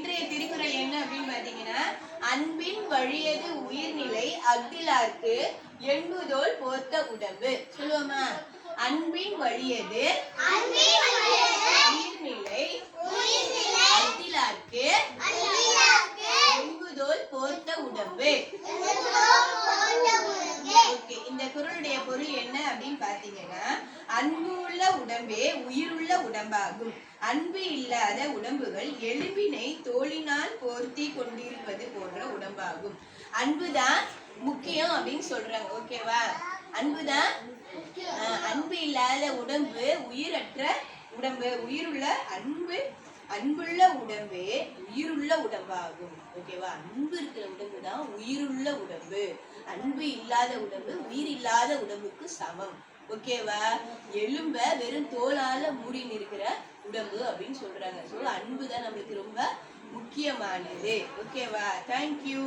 இன்றைய திருக்குறள் என்ன அப்படின்னு பாத்தீங்கன்னா அன்பின் வழியது உயிர்நிலை அக்திலார்க்கு எண்புதோல் போர்த்த உடம்பு. சொல்லுவோமா? அன்பின் வழியது உயிர்நிலை அக்திலார்க்கு எண்புதோல் போர்த்த உடம்பு. இந்த குறளுடைய பொருள் என்ன அப்படின்னு பாத்தீங்கன்னா அன்பு உள்ள உடம்பே உயிருள்ள உடம்பாகும். அன்பு இல்லாத உடம்புகள் எலும்பினை தோலினால் போர்த்தி கொண்டிருப்பது போன்ற உடம்பாகும். அன்புதான் முக்கியம் அப்படின்னு சொல்றாங்க. ஓகேவா அன்புதான் அன்பு இல்லாத உடம்பு உயிரற்ற உடம்பு உயிருள்ள அன்பு அன்புள்ள உடம்பு உயிருள்ள உடம்பாகும். ஓகேவா அன்பு இருக்கிற உடம்பு தான் உயிருள்ள உடம்பு. அன்பு இல்லாத உடம்பு உயிர் இல்லாத உடம்புக்கு சமம். ஓகேவா எலும்ப வெறும் தோலால மூடி நிற்கிற உடம்பு அப்படின்னு சொல்றாங்க. ஸோ அன்பு தான் நம்மளுக்கு ரொம்ப முக்கியமானது ஓகேவா தேங்க்யூ